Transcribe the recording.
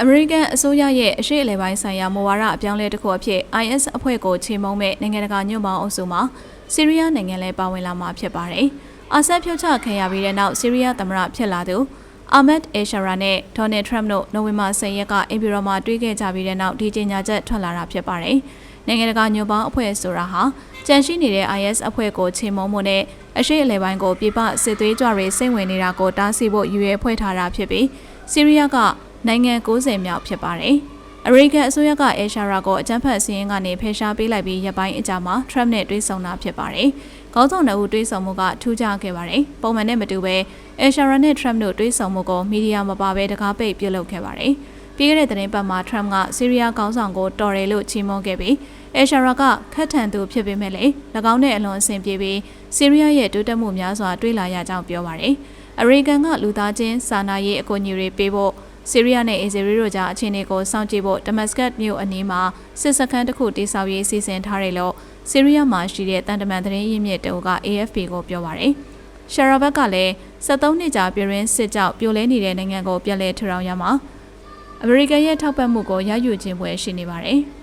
အမေရိကန်အစိုးရရဲ့အရှိအလဲပိုင်းဆိုင်ရာမူဝါဒအပြောင်းလဲတစ်ခုအဖြစ် IS အဖွဲ့ကိုချေမှုန်းမဲ့နိုင်ငံတကာညွန့်ပေါင်းအုပ်စုမှာဆီးရီးယားနိုင်ငံလည်းပါဝင်လာမှာဖြစ်ပါတယ်။အာဆတ်ဖြုတ်ချခံရပြီးတဲ့နောက်ဆီးရီးယားသမ္မတဖြစ်လာသူအာမက်အေရှာရာနဲ့ဒေါ်နယ်ထရမ့်တို့နိုဝင်ဘာ10ရက်ကအိမ်ဖြူတော်မှာတွေ့ခဲ့ကြပြီးတဲ့နောက်ဒီကြေညာချက်ထွက်လာတာဖြစ်ပါတယ်။နိုင်ငံတကာညွန့်ပေါင်းအဖွဲ့ဆိုတာဟာကြန့်ရှိနေတဲ့ IS အဖွဲ့ကိုချေမှုန်းမှုနဲ့အရှိအလဲပိုင်းကိုပြပစစ်သွေးကြွတွေစိတ်ဝင်နေတာကိုတားဆီးဖို့ရည်ရွယ်ဖွဲ့ထားတာဖြစ်ပြီးဆီးရီးယားက နိုင်ငံ90မြောက်ဖြစ်ပါတယ်။အမေရိကန်အစိုးရကအဲရှာရာကိုအကြမ်းဖက်စီးရင်ကနေဖယ်ရှားပေးလိုက်ပြီးရပိုင်းအကြာမှာ Trump နဲ့တွေ့ဆုံတာဖြစ်ပါတယ်။ခေါင်းဆောင်နှစ်ဦးတွေ့ဆုံမှုကထူးခြားခဲ့ပါတယ်။ပုံမှန်နဲ့မတူပဲအဲရှာရာနဲ့ Trump တို့တွေ့ဆုံမှုကိုမီဒီယာမပါဘဲတကားပိတ်ပြုတ်လုပ်ခဲ့ပါတယ်။ပြီးခဲ့တဲ့သတင်းပတ်မှာ Trump ကဆီးရီးယားခေါင်းဆောင်ကိုတော်တယ်လို့ချီးမွမ်းခဲ့ပြီးအဲရှာရာကခတ်ထန်သူဖြစ်ပေမဲ့လည်း၎င်းနဲ့အလွန်အဆင်ပြေပြီးဆီးရီးယားရဲ့တိုးတက်မှုများစွာတွေ့လာရကြောင်းပြောပါတယ်။အမေရိကန်ကလူသားချင်းစာနာရေးအကူအညီတွေပေးဖို့ ဆီးရီးယားနဲ့အစ္စရေးတို့ကြားအခြေအနေကိုစောင့်ကြည့်ဖို့ဒမတ်စကတ်မြို့အနီးမှာစစ်စခန်းတစ်ခုတိစောက်ရေးစီစဉ်ထားတယ်လို့ဆီးရီးယားမှာရှိတဲ့တန်တမန်သတင်းရင်းမြစ်တုပ်က AFP ကိုပြောပါရယ်။ရှာရာဘတ်ကလည်း73နှစ်ကြာပြည်ရင်းစစ်ကြောက်ပြိုလဲနေတဲ့နိုင်ငံကိုပြန်လည်ထူထောင်ရမှာအမေရိကန်ရဲ့ထောက်ပံ့မှုကိုရယူခြင်းပွဲရှိနေပါတယ်။